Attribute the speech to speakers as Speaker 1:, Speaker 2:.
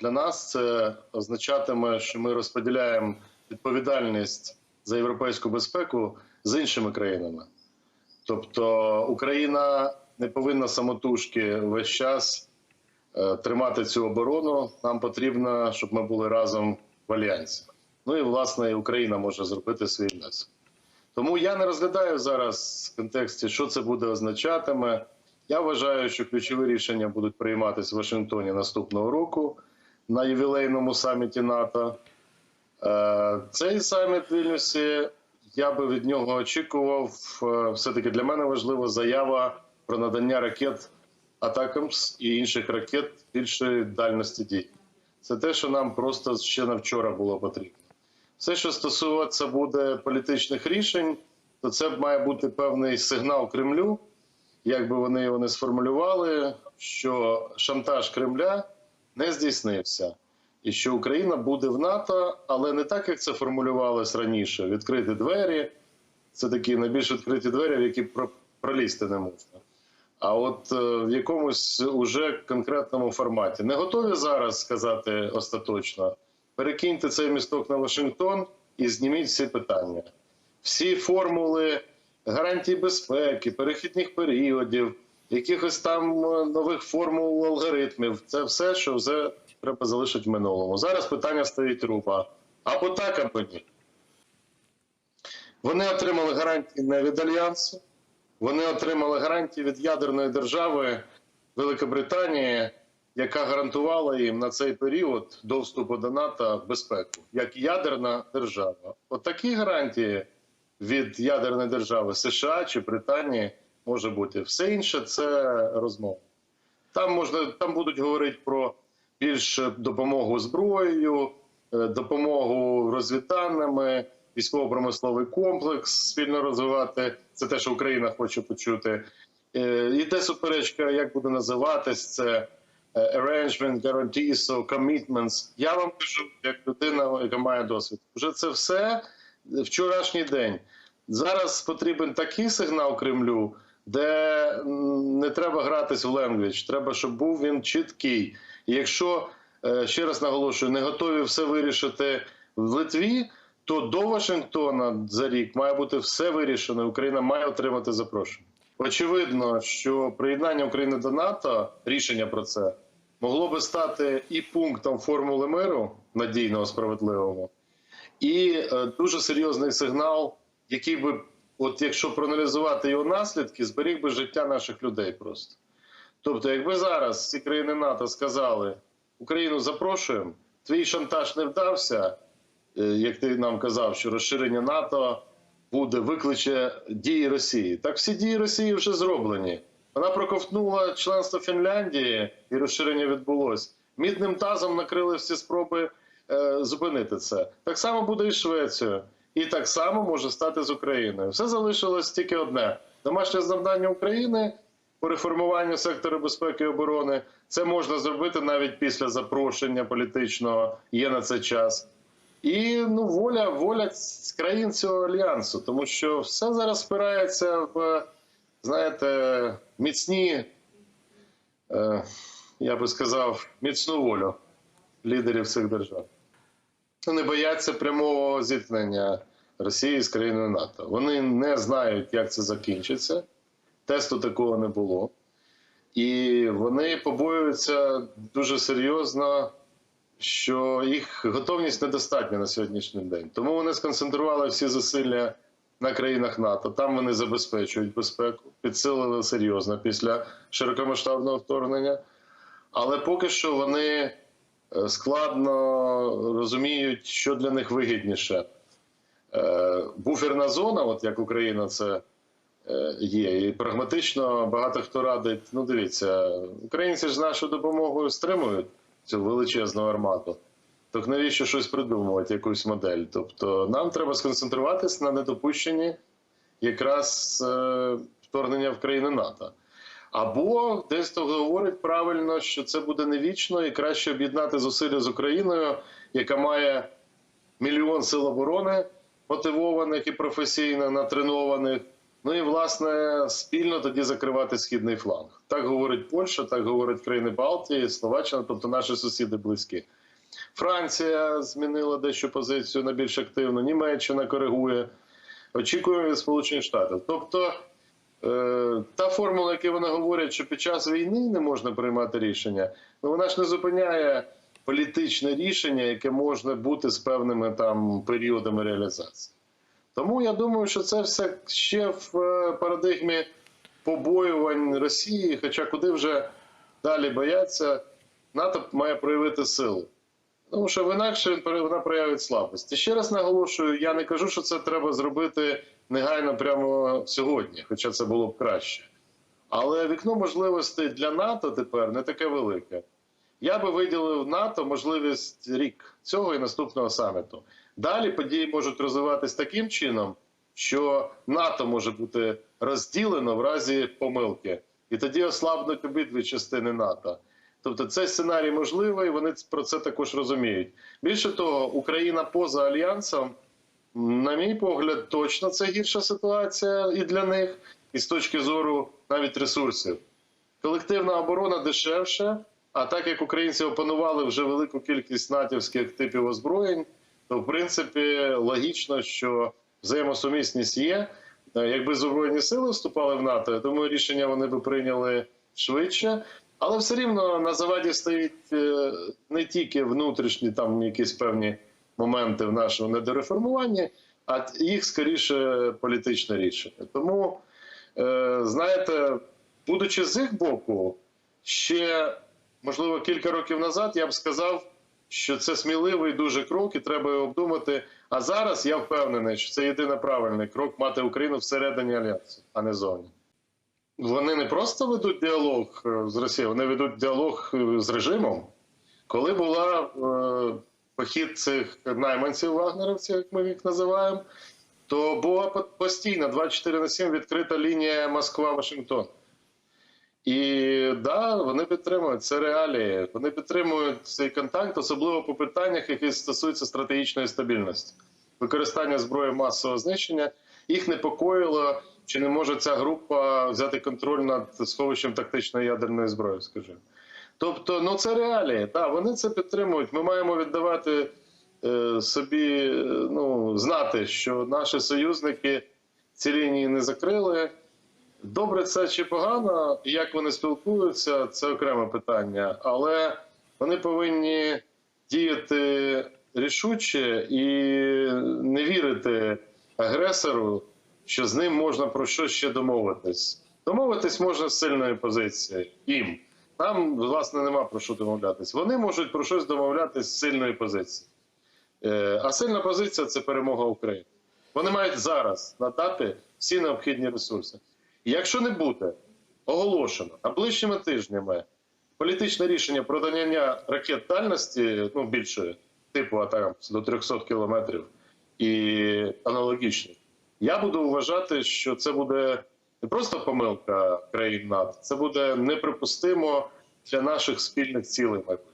Speaker 1: для нас це означатиме, що ми розподіляємо відповідальність за європейську безпеку з іншими країнами. Тобто Україна не повинна самотужки весь час е, тримати цю оборону. Нам потрібно, щоб ми були разом в альянсі. Ну і власне Україна може зробити свій внесок. Тому я не розглядаю зараз в контексті, що це буде означатиме. Я вважаю, що ключові рішення будуть прийматися в Вашингтоні наступного року на ювілейному саміті НАТО. Е, Цей саміт Вільнюсі я би від нього очікував. е, Все-таки для мене важлива заява про надання ракет Атакамс і інших ракет більшої дальності дії. Це те, що нам просто ще на вчора було потрібно. Все, що стосується буде політичних рішень, то це має бути певний сигнал Кремлю, як би вони його не сформулювали, що шантаж Кремля не здійснився, і що Україна буде в НАТО, але не так, як це формулювалось раніше: відкриті двері. Це такі найбільш відкриті двері, в які про- пролізти не можна. А от е, в якомусь уже конкретному форматі не готові зараз сказати остаточно. Перекиньте цей місток на Вашингтон і зніміть всі питання. Всі формули гарантій безпеки, перехідних періодів, якихось там е, нових формул алгоритмів. Це все, що вже треба залишити в минулому. Зараз питання стоїть руба. Або так, або ні. Вони отримали гарантії не від альянсу, вони отримали гарантії від ядерної держави Великобританії, яка гарантувала їм на цей період до вступу до НАТО безпеку, як ядерна держава. От такі гарантії від ядерної держави США чи Британії може бути. Все інше це розмова. Там можна там будуть говорити про більш допомогу зброєю, е, допомогу розвідданими, військово-промисловий комплекс спільно розвивати. Це те, що Україна хоче почути. Іде суперечка, як буде називатись це е, arrangement, guarantees, so commitments. Я вам кажу, як людина, яка має досвід, вже це все вчорашній день. Зараз потрібен такий сигнал Кремлю, де не треба гратись в ленгвіч, треба, щоб був він чіткий. І якщо е, ще раз наголошую, не готові все вирішити в Литві, то до Вашингтона за рік має бути все вирішено. Україна має отримати запрошення. Очевидно, що приєднання України до НАТО, рішення про це могло би стати і пунктом формули миру надійного справедливого, і е, дуже серйозний сигнал, який би, от якщо проаналізувати його наслідки, зберіг би життя наших людей просто. Тобто, якби зараз всі країни НАТО сказали, Україну запрошуємо, твій шантаж не вдався, е, як ти нам казав, що розширення НАТО буде викличе дії Росії. Так всі дії Росії вже зроблені. Вона проковтнула членство Фінляндії, і розширення відбулось. Мідним тазом накрили всі спроби е, зупинити це. Так само буде і з Швецією. І так само може стати з Україною. Все залишилось тільки одне: домашнє завдання України по реформуванню сектору безпеки і оборони. Це можна зробити навіть після запрошення політичного. Є на це час. І ну, воля, воля країн цього альянсу, тому що все зараз спирається в, знаєте, міцні, е, я би сказав, міцну волю лідерів цих держав. Вони бояться прямого зіткнення Росії з країною НАТО. Вони не знають, як це закінчиться. Тесту такого не було. І вони побоюються дуже серйозно, що їх готовність недостатня на сьогоднішній день. Тому вони сконцентрували всі зусилля на країнах НАТО. Там вони забезпечують безпеку, підсилили серйозно після широкомасштабного вторгнення. Але поки що вони е, складно розуміють, що для них вигідніше. Е, Буферна зона, от як Україна це е, є, і прагматично багато хто радить. Ну, дивіться, українці ж з нашою допомогою стримують цю величезну армату. Так навіщо щось придумувати, якусь модель? Тобто нам треба сконцентруватися на недопущенні якраз е, вторгнення в країни НАТО. Або десь то говорить правильно, що це буде не вічно, і краще об'єднати зусилля з Україною, яка має мільйон сил оборони мотивованих і професійно натренованих. Ну і власне спільно тоді закривати східний фланг. Так говорить Польща, так говорять країни Балтії, Словаччина, тобто наші сусіди близькі. Франція змінила дещо позицію на більш активну, Німеччина коригує. Очікуємо від Сполучених Штатів. Тобто е, та формула, яку вони говорять, що під час війни не можна приймати рішення, ну вона ж не зупиняє політичне рішення, яке може бути з певними там періодами реалізації. Тому я думаю, що це все ще в е, парадигмі побоювань Росії, хоча куди вже далі бояться, НАТО має проявити силу. Тому що в інакше вона проявить слабкість. І ще раз наголошую, я не кажу, що це треба зробити негайно прямо сьогодні, хоча це було б краще. Але вікно можливостей для НАТО тепер не таке велике. Я би виділив НАТО можливість рік цього і наступного саміту. Далі події можуть розвиватись таким чином, що НАТО може бути розділено в разі помилки, і тоді ослабнуть обидві частини НАТО. Тобто цей сценарій можливий, вони про це також розуміють. Більше того, Україна поза альянсом, на мій погляд, точно це гірша ситуація і для них, і з точки зору навіть ресурсів. Колективна оборона дешевше. А так як українці опанували вже велику кількість натівських типів озброєнь, то в принципі логічно, що взаємосумісність є. Е, Якби Збройні сили вступали в НАТО, я думаю, рішення вони би прийняли швидше. Але все рівно на заваді стоїть е, не тільки внутрішні там якісь певні моменти в нашому недореформуванні, а їх скоріше політичне рішення. Тому, е, знаєте, будучи з їх боку, ще можливо кілька років назад я б сказав, що це сміливий дуже крок, і треба його обдумати. А зараз я впевнений, що це єдиний правильний крок мати Україну всередині альянсу, а не зовні. Вони не просто ведуть діалог е, з Росією, вони ведуть діалог е, з режимом. Коли була е, похід цих найманців вагнерівців, як ми їх називаємо, то була по- постійно 24 на 7 відкрита лінія Москва-Вашингтон. І да, вони підтримують це реалії. Вони підтримують цей контакт, особливо по питаннях, які стосуються стратегічної стабільності, використання зброї масового знищення. Їх непокоїло, чи не може ця група взяти контроль над сховищем тактичної ядерної зброї, скажімо. Тобто, ну це реалії. Так, вони це підтримують. Ми маємо віддавати е, собі, е, ну, знати, що наші союзники ці лінії не закрили. Добре, це чи погано, як вони спілкуються, це окреме питання. Але вони повинні діяти рішуче і не вірити агресору, що з ним можна про що ще домовитись. Домовитись можна з сильної позиції їм. Нам, власне, нема про що домовлятись. Вони можуть про щось домовлятись з сильної позиції. Е, А сильна позиція це перемога України. Вони мають зараз надати всі необхідні ресурси. Якщо не буде оголошено найближчими тижнями політичне рішення про надання ракет дальності, ну більшої, типу атакам до 300 кілометрів і аналогічних, я буду вважати, що це буде не просто помилка країн НАТО, це буде неприпустимо для наших спільних цілей майбутніх.